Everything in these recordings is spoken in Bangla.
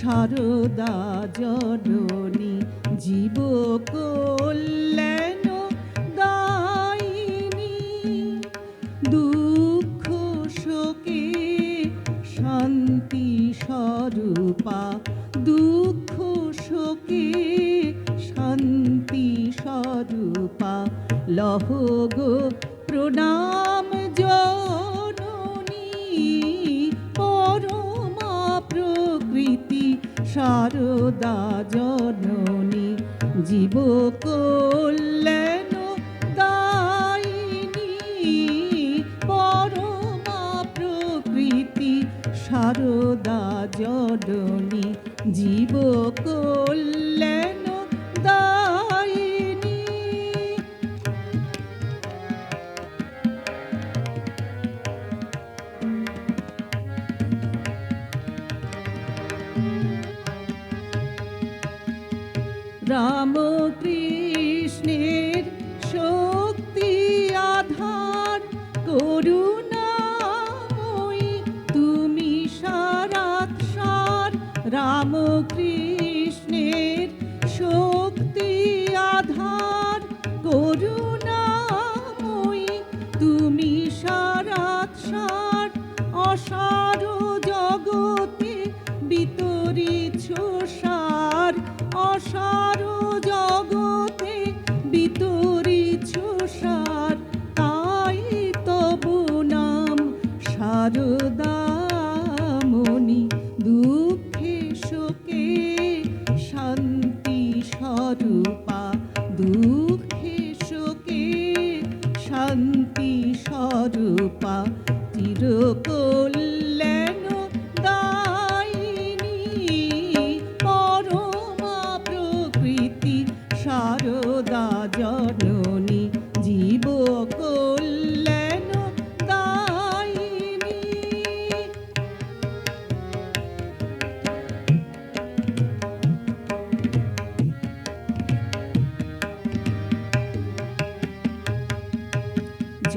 সারদা জননী জীব কল্যাণ দায়িনী। দুঃখ শোকে শান্তি স্বরূপা। দুঃখ শোকে শান্তি স্বরূপা। লহ গো প্রণাম। সারদা জননী জীব কল্যাণ দায়িনী পরমা প্রকৃতি সারদা জননী জীব কল্যাণ রাম কৃষ্ণের শক্তি, আধার, করুণাময়ী, তুমি সারাত সার রাম কৃষ্ণের শক্তি, আধার, করুণাময়ী, তুমি সারাত সার অসার দুঃখে শোকে শান্তি স্বরূপা চিরকল্যাণ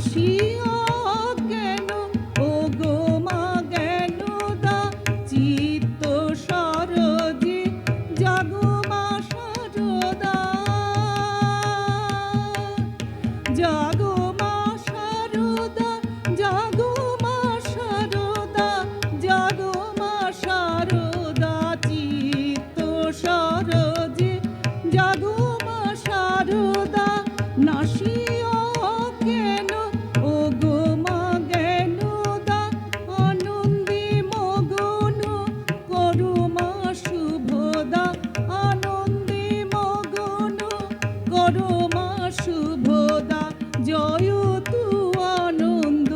baixinho. জয় আনন্দ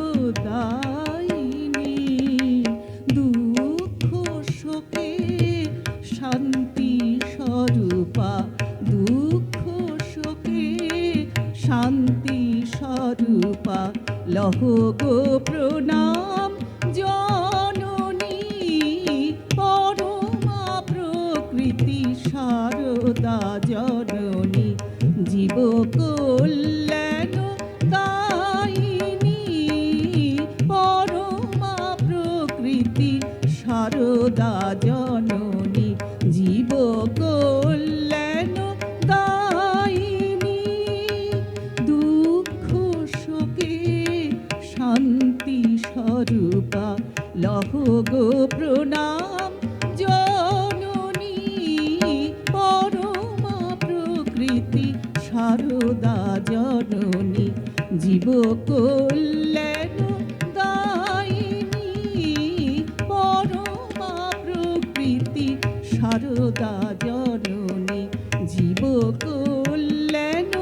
শান্তি স্বরূপা দুঃখ শান্তি স্বরূপা প্রণাম জননী পরমা প্রকৃতি সারদা জননী। জীব প্রীতি সারদা জননী, জীব কল্যাণ দুঃখ শোকে শান্তি স্বরূপা, লহ গো প্রণাম জননী। পরমা প্রকৃতি সারদা জননী, জীব কল্যাণ সারদা জননী জীব কল্যাণ